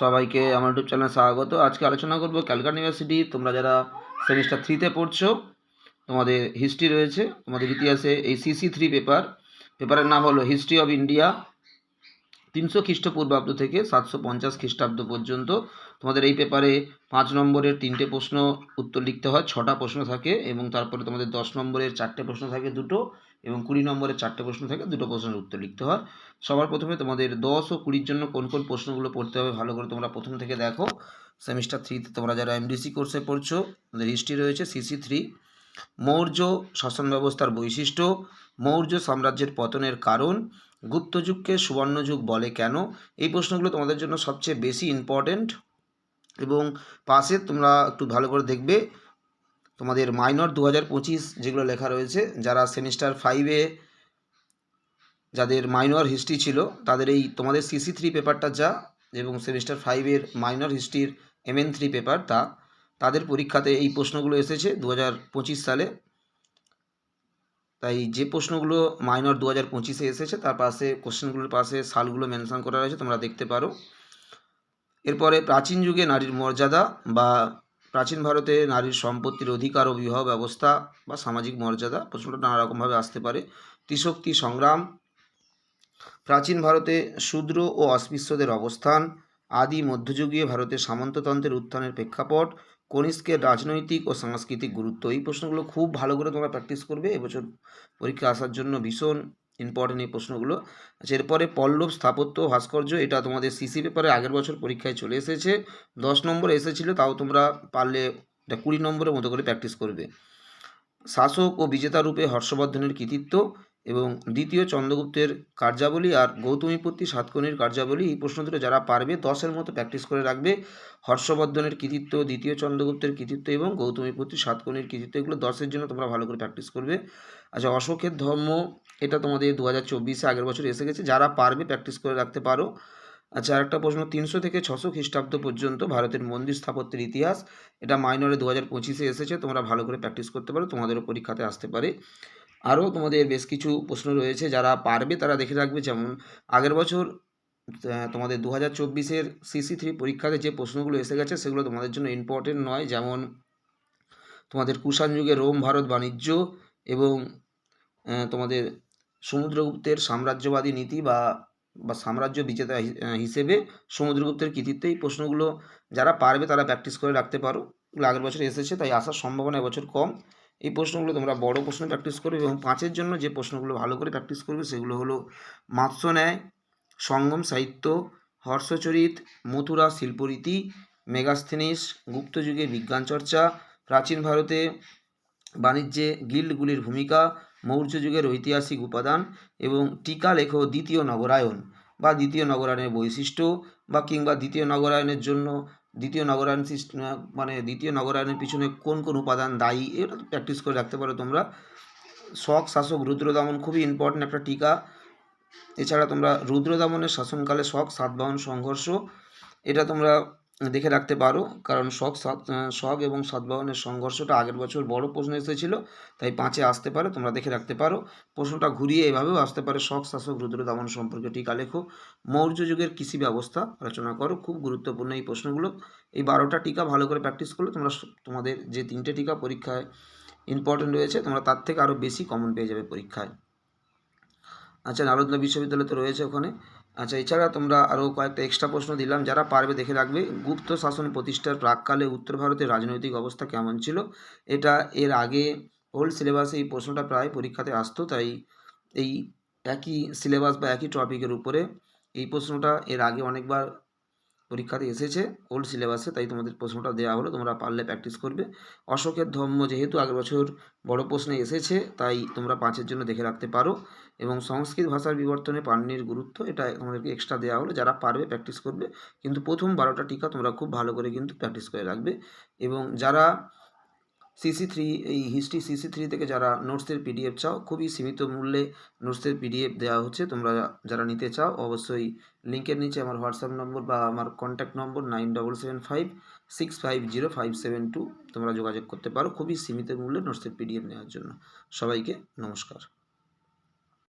সবাইকে আমার ইউটিউব চ্যানেলে স্বাগত। আজকে আলোচনা করব ক্যালকাটা ইউনিভার্সিটি তোমরা যারা সেমিস্টার থ্রিতে পড়ছো, তোমাদের হিস্ট্রি রয়েছে। তোমাদের ইতিহাসে এই সিসি থ্রি পেপার পেপারের নাম হলো হিস্ট্রি অফ ইন্ডিয়া তিনশো খ্রিস্টপূর্বাব্দ থেকে সাতশো পঞ্চাশ খ্রিস্টাব্দ পর্যন্ত। তোমাদের এই পেপারে পাঁচ নম্বরের তিনটে প্রশ্ন উত্তর লিখতে হয়, ছটা প্রশ্ন থাকে এবং তারপরে তোমাদের দশ নম্বরের চারটে প্রশ্ন থাকে দুটো। এবং কুড়ি নম্বরে চারটে প্রশ্ন থাকে, দুটো প্রশ্নের উত্তর লিখতে হয়। সবার প্রথমে তোমাদের দশ ও কুড়ির জন্য কোন কোন প্রশ্নগুলো পড়তে হবে ভালো করে তোমরা প্রথম থেকে দেখো। সেমিস্টার থ্রিতে তোমরা যারা এমডিসি কোর্সে পড়ছো, তোমাদের হিস্ট্রি রয়েছে সিসি থ্রি মৌর্য শাসন ব্যবস্থার বৈশিষ্ট্য, মৌর্য সাম্রাজ্যের পতনের কারণ গুপ্তযুগকে সুবর্ণযুগ বলে কেন? এই প্রশ্নগুলো তোমাদের জন্য সবচেয়ে বেশি ইম্পর্ট্যান্ট এবং পাশে তোমরা একটু ভালো করে দেখবে। তোমাদের মাইনর দু হাজার পঁচিশ যেগুলো লেখা রয়েছে, যারা সেমিস্টার ফাইভে যাদের মাইনর হিস্ট্রি ছিল, তাদের এই তোমাদের সিসি থ্রি পেপারটা যা এবং সেমিস্টার ফাইভের মাইনর হিস্ট্রির এমএন থ্রি পেপার তা তাদের পরীক্ষাতে এই প্রশ্নগুলো এসেছে দু হাজার পঁচিশ সালে। তাই যে প্রশ্নগুলো মাইনর দু হাজার পঁচিশে এসেছে, তার পাশে কোশ্চেনগুলোর পাশে সালগুলো মেনশন করা রয়েছে, তোমরা দেখতে পারো। এরপরে প্রাচীন যুগে নারীর মর্যাদা বা প্রাচীন ভারতে নারীর সম্পত্তির অধিকার ও বিবাহ ব্যবস্থা বা সামাজিক মর্যাদা প্রশ্নটা নানা রকমভাবে আসতে পারে। ত্রিশক্তি সংগ্রাম, প্রাচীন ভারতে শূদ্র ও অস্পৃশ্যদের অবস্থান, আদি মধ্যযুগীয় ভারতের সামন্ততন্ত্রের উত্থানের প্রেক্ষাপট, কনিষ্কের রাজনৈতিক ও সাংস্কৃতিক গুরুত্ব, এই প্রশ্নগুলো খুব ভালো করে তোমরা প্র্যাকটিস করবে। এবছর পরীক্ষা আসার জন্য ভীষণ ইম্পর্টেন্ট এই প্রশ্নগুলো। আচ্ছা এরপরে পল্লব স্থাপত্য ভাস্কর্য, এটা তোমাদের সিসি পেপারে আগের বছর পরীক্ষায় চলে এসেছে। দশ নম্বর এসেছিল, তাও তোমরা পারলে এটা কুড়ি নম্বরের মতো করে প্র্যাকটিস করবে। শাসক ও বিজেতা রূপে হর্ষবর্ধনের কৃতিত্ব এবং দ্বিতীয় চন্দ্রগুপ্তের কার্যাবলী আর গৌতমীপত্তি সাতকর্ণীর কার্যাবলী, এই প্রশ্ন দুটো যারা পারবে দশের মতো প্র্যাকটিস করে রাখবে। হর্ষবর্ধনের কৃতিত্ব, দ্বিতীয় চন্দ্রগুপ্তের কৃতিত্ব এবং গৌতমীপত্তি সাতকর্ণীর কৃতিত্ব, এগুলো দশের জন্য তোমরা ভালো করে প্র্যাকটিস করবে। আচ্ছা অশোকের ধর্ম এটা তোমাদের দু হাজার চব্বিশে আগের বছর এসে গেছে। যারা পারবে প্র্যাকটিস করে রাখতে পারো। আচ্ছা আরেকটা প্রশ্ন, তিনশো থেকে ছশো খ্রিস্টাব্দ পর্যন্ত ভারতের মন্দির স্থাপত্যের ইতিহাস, এটা মাইনরে দু হাজার পঁচিশে এসেছে, তোমরা ভালো করে প্র্যাকটিস করতে পারো তোমাদেরও পরীক্ষাতে আসতে পারে। আরও তোমাদের বেশ কিছু প্রশ্ন রয়েছে, যারা পারবে তারা দেখে রাখবে, যেমন আগের বছর তোমাদের দু হাজার চব্বিশের সিসি থ্রি পরীক্ষাতে যে প্রশ্নগুলো এসে গেছে, সেগুলো তোমাদের জন্য ইম্পর্টেন্ট নয়। যেমন তোমাদের কুষাণ যুগে রোম, ভারত বাণিজ্য এবং তোমাদের সমুদ্রগুপ্তের সাম্রাজ্যবাদী নীতি বা বা সাম্রাজ্য বিজেতা হিসেবে সমুদ্রগুপ্তের কৃতিত্ব এই প্রশ্নগুলো যারা পারবে তারা প্র্যাকটিস করে রাখতে পারো। আগের বছর এসেছে, তাই আসার সম্ভাবনা এবছর কম। এই প্রশ্নগুলো তোমরা বড় প্রশ্ন প্র্যাকটিস করবে এবং পাঁচের জন্য যে প্রশ্নগুলো ভালো করে প্র্যাকটিস করবে সেগুলো হলো মাৎস্য ন্যায়, সঙ্গম সাহিত্য, হর্ষচরিত, মথুরা শিল্পরীতি, মেগাস্থেনিস গুপ্তযুগে বিজ্ঞান চর্চা, প্রাচীন ভারতে বাণিজ্যে গিল্ডগুলির ভূমিকা মৌর্য যুগের ঐতিহাসিক উপাদান এবং টিকা লেখো দ্বিতীয় নগরায়ন বা দ্বিতীয় নগরায়নের বৈশিষ্ট্য বা কিংবা দ্বিতীয় নগরায়নের জন্য দ্বিতীয় নগরায়ন মানে দ্বিতীয় নগরায়নের পিছনে কোন কোন উপাদান দায়ী, এটা প্র্যাকটিস করে রাখতে পারো তোমরা। শক শাসক, রুদ্রদমন খুবই ইম্পর্ট্যান্ট একটা টিকা। এছাড়া তোমরা রুদ্রদমনের শাসনকালে শক সাতবাহন, সংঘর্ষ, এটা তোমরা দেখে রাখতে পারো। কারণ শখ শক এবং সাতবাহনের সংঘর্ষটা আগের বছর বড় প্রশ্ন এসেছিল, তাই পাঁচে আসতে পারে, তোমরা দেখে রাখতে পারো। প্রশ্নটা ঘুরিয়ে এভাবেও আসতে পারে, শখ, শাসক, রুদ্র, দমন সম্পর্কে টিকা লেখো মৌর্য যুগের কৃষি ব্যবস্থা, আলোচনা করো, খুব গুরুত্বপূর্ণ এই প্রশ্নগুলো। এই বারোটা টিকা ভালো করে প্র্যাকটিস করলে তোমরা তোমাদের যে তিনটে টিকা পরীক্ষায় ইম্পর্টেন্ট রয়েছে, তোমরা তার থেকে আরও বেশি কমন পেয়ে যাবে পরীক্ষায়। আচ্ছা নালন্দা বিশ্ববিদ্যালয় তো রয়েছে ওখানে। আচ্ছা এছাড়া তোমরা আরও কয়েকটা এক্সট্রা প্রশ্ন দিলাম। যারা পারবে দেখে রাখবে, গুপ্ত শাসন প্রতিষ্ঠার প্রাককালে উত্তর ভারতের রাজনৈতিক অবস্থা কেমন ছিল? এটা এর আগে ওল্ড সিলেবাসে এই প্রশ্নটা প্রায় পরীক্ষাতে আসতো, তাই এই একই সিলেবাস বা একই টপিকের উপরে এই প্রশ্নটা এর আগে অনেকবার পরীক্ষাতে এসেছে ওল্ড সিলেবাসে তাই তোমাদের প্রশ্নটা দেওয়া হলো, তোমরা পারলে প্র্যাকটিস করবে। অশোকের ধর্ম যেহেতু আগের বছর বড় প্রশ্নে এসেছে, তাই তোমরা পাঁচের জন্য দেখে রাখতে পারো। এবং সংস্কৃত ভাষার বিবর্তনে পাননির গুরুত্ব, এটা তোমাদেরকে এক্সট্রা দেওয়া হলো, যারা পারবে প্র্যাকটিস করবে। কিন্তু প্রথম বারোটা টিকা তোমরা খুব ভালো করে কিন্তু প্র্যাকটিস করে রাখবে। এবং যারা সিসি থ্রি এই হিস্ট্রি সিসি থ্রি থেকে যারা নোটসের পিডিএফ চাও, খুবই সীমিত মূল্যে নোটসের পিডিএফ দেওয়া হচ্ছে। তোমরা যারা নিতে চাও, অবশ্যই লিঙ্কের নিচে আমার হোয়াটসঅ্যাপ নম্বর বা আমার contact number nine double seven five six five zero five seven two তোমরা যোগাযোগ করতে পারো খুবই সীমিত মূল্যে নোটসের পিডিএফ নেওয়ার জন্য। সবাইকে নমস্কার।